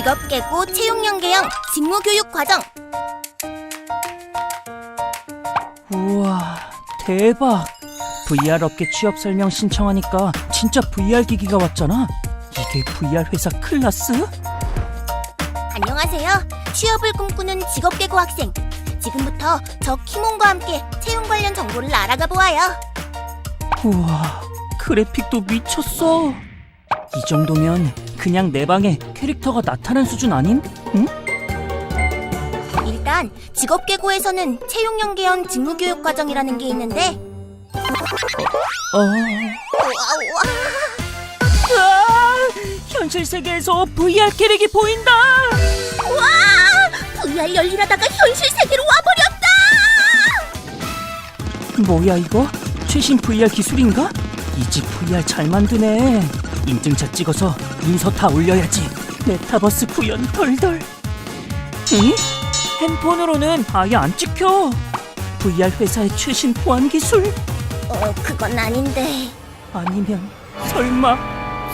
직업계고 채용연계형 직무 교육 과정 우와, 대박. VR 업계 취업 설명 신청하니까 진짜 VR 기기가 왔잖아. 이게 VR 회사 클라스? 안녕하세요. 취업을 꿈꾸는 직업계고 학생. 지금부터 저 키몬과 함께 채용 관련 정보를 알아가 보아요. 우와, 그래픽도 미쳤어. 이 정도면 그냥 내 방에 캐릭터가 나타난 수준 아님? 응? 일단 직업계고에서는 채용연계형 직무교육 과정이라는 게 있는데 어. 우와, 우와. 아, 현실 세계에서 VR 캐릭이 보인다. 와! VR 열일하다가 현실 세계로 와버렸다! 뭐야 이거? 최신 VR 기술인가? 이 집 VR 잘 만드네. 인증샷 찍어서 문서 다 올려야지. 메타버스 구현 덜덜. 응? 핸폰으로는 아예 안 찍혀. VR 회사의 최신 보안 기술? 어, 그건 아닌데. 아니면 설마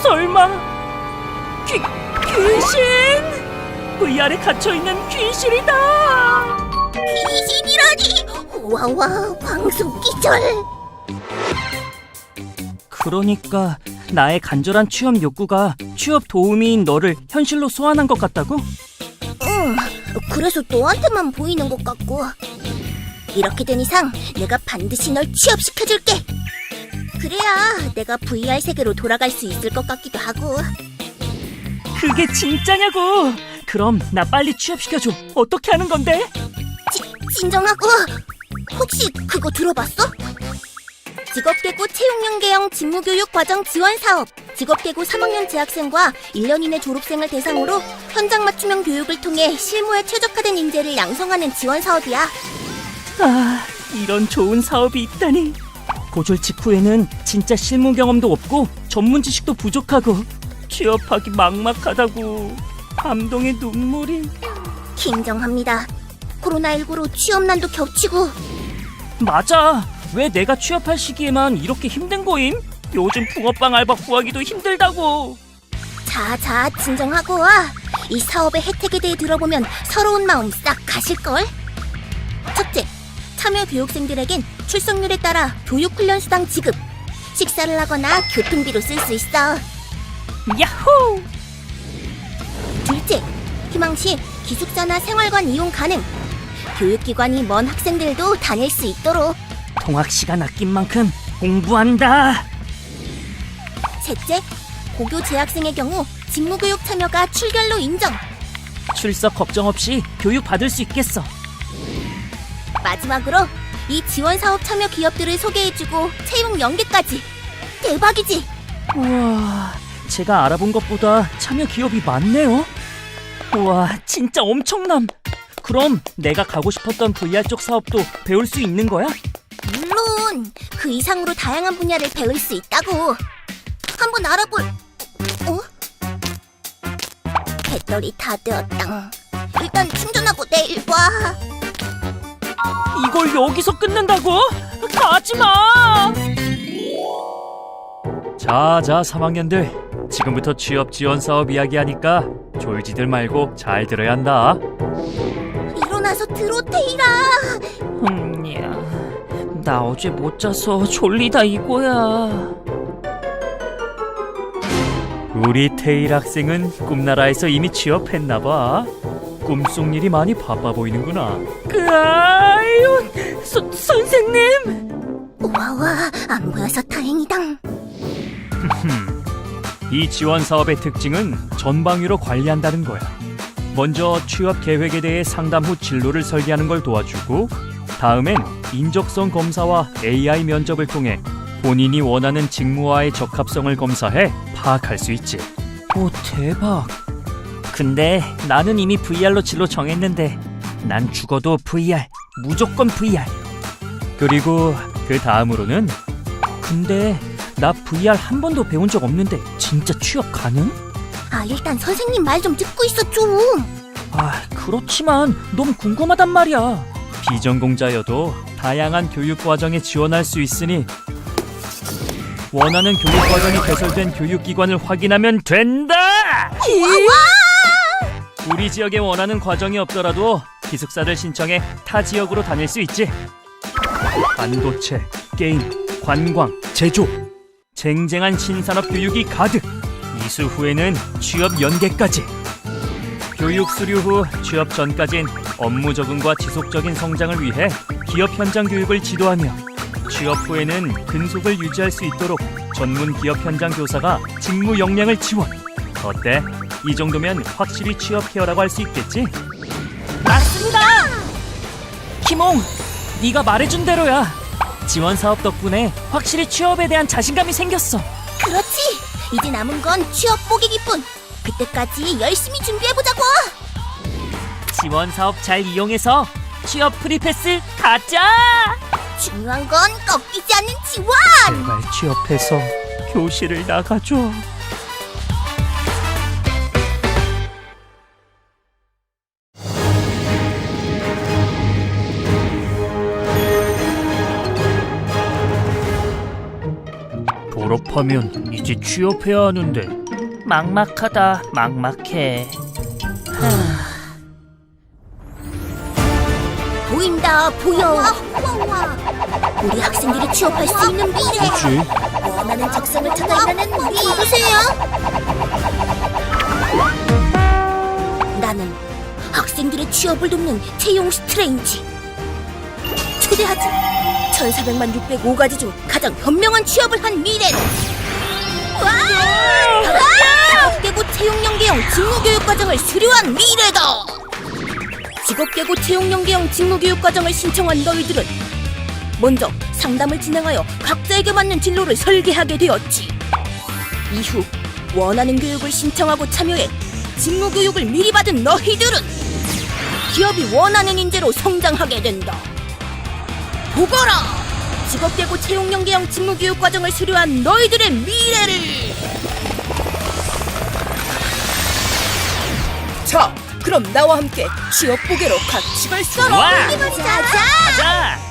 설마 귀 귀신? VR에 갇혀 있는 귀신이다. 귀신이라니! 와와, 광수 기절! 그러니까 나의 간절한 취업 욕구가 취업 도우미인 너를 현실로 소환한 것 같다고? 응, 그래서 너한테만 보이는 것 같고. 이렇게 된 이상 내가 반드시 널 취업시켜줄게. 그래야 내가 VR 세계로 돌아갈 수 있을 것 같기도 하고. 그게 진짜냐고? 그럼 나 빨리 취업시켜줘. 어떻게 하는 건데? 지, 진정하고. 혹시 그거 들어봤어? 직업계고 채용연계형 직무교육 과정 지원 사업. 직업계고 3학년 재학생과 1년 이내 졸업생을 대상으로 현장 맞춤형 교육을 통해 실무에 최적화된 인재를 양성하는 지원 사업이야. 아, 이런 좋은 사업이 있다니. 고졸 직후에는 진짜 실무 경험도 없고 전문 지식도 부족하고 취업하기 막막하다고. 감동의 눈물이. 긴정합니다. 코로나19로 취업난도 겹치고 맞아. 왜 내가 취업할 시기에만 이렇게 힘든 거임? 요즘 붕어빵 알바 구하기도 힘들다고. 자자 진정하고 와. 이 사업의 혜택에 대해 들어보면 서러운 마음 싹 가실걸? 첫째, 참여 교육생들에겐 출석률에 따라 교육훈련 수당 지급, 식사를 하거나 교통비로 쓸 수 있어. 야호! 둘째, 희망시 기숙사나 생활관 이용 가능. 교육기관이 먼 학생들도 다닐 수 있도록. 통학 시간 아낀 만큼 공부한다. 셋째, 고교 재학생의 경우 직무교육 참여가 출결로 인정. 출석 걱정 없이 교육 받을 수 있겠어. 마지막으로 이 지원 사업 참여 기업들을 소개해주고 채용 연계까지 대박이지. 우와, 제가 알아본 것보다 참여 기업이 많네요. 우와, 진짜 엄청남. 그럼 내가 가고 싶었던 VR 쪽 사업도 배울 수 있는 거야? 물론 그 이상으로 다양한 분야를 배울 수 있다고. 한번 알아볼. 어? 배터리 다 되었당. 일단 충전하고 내일 봐. 이걸 여기서 끝낸다고? 가지 마! 자, 자, 3학년들. 지금부터 취업 지원 사업 이야기하니까 졸지들 말고 잘 들어야 한다. 일어나서 들어 테이라. 나 어제 못 자서 졸리다 이거야. 우리 테일 학생은 꿈나라에서 이미 취업했나봐. 꿈속 일이 많이 바빠 보이는구나. 그 아유, 서, 선생님. 와와 안 보여서 다행이다. 이 지원 사업의 특징은 전방위로 관리한다는 거야. 먼저 취업 계획에 대해 상담 후 진로를 설계하는 걸 도와주고, 다음엔 인적성 검사와 AI 면접을 통해 본인이 원하는 직무와의 적합성을 검사해 파악할 수 있지. 오, 대박. 근데 나는 이미 VR로 진로 정했는데, 난 죽어도 VR, 무조건 VR. 그리고 그 다음으로는, 근데 나 VR 한 번도 배운 적 없는데 진짜 취업 가능? 아 일단 선생님 말 좀 듣고 있어 좀. 아, 그렇지만 너무 궁금하단 말이야. 비전공자여도 다양한 교육 과정에 지원할 수 있으니 원하는 교육 과정이 개설된 교육기관을 확인하면 된다. 우리 지역에 원하는 과정이 없더라도 기숙사를 신청해 타 지역으로 다닐 수 있지. 반도체, 게임, 관광, 제조. 쟁쟁한 신산업 교육이 가득. 이수 후에는 취업 연계까지. 교육 수료 후 취업 전까진 업무 적응과 지속적인 성장을 위해 기업 현장 교육을 지도하며 취업 후에는 근속을 유지할 수 있도록 전문 기업 현장 교사가 직무 역량을 지원. 어때? 이 정도면 확실히 취업 케어라고 할 수 있겠지? 맞습니다. 김홍, 네가 말해준 대로야. 지원 사업 덕분에 확실히 취업에 대한 자신감이 생겼어. 그렇지. 이제 남은 건 취업 보기기뿐. 그때까지 열심히 준비해보자고. 지원 사업 잘 이용해서 취업 프리패스 가자. 중요한 건 꺾이지 않는 지원. 제발 취업해서 교실을 나가줘. 졸업하면 이제 취업해야 하는데 막막하다 막막해 보인다 보여. 우리 학생들이 취업할 수 있는 미래. 원하는 적성을 찾아 일하는 우리. 보세요. 나는 학생들의 취업을 돕는 채용 스트레인지. 초대하지. 1400만 605가지 중 가장 현명한 취업을 한 미래로. 와! 직업계고 채용연계형 직무교육 과정을 수료한 미래다. 직업계고 채용연계형 직무교육 과정을 신청한 너희들은 먼저 상담을 진행하여 각자에게 맞는 진로를 설계하게 되었지. 이후 원하는 교육을 신청하고 참여해 직무교육을 미리 받은 너희들은 기업이 원하는 인재로 성장하게 된다. 보거라! 직업계고 채용연계형 직무교육 과정을 수료한 너희들의 미래를! 자, 그럼 나와 함께 취업 보게로 같이 갈 사람. 와! 자자! 자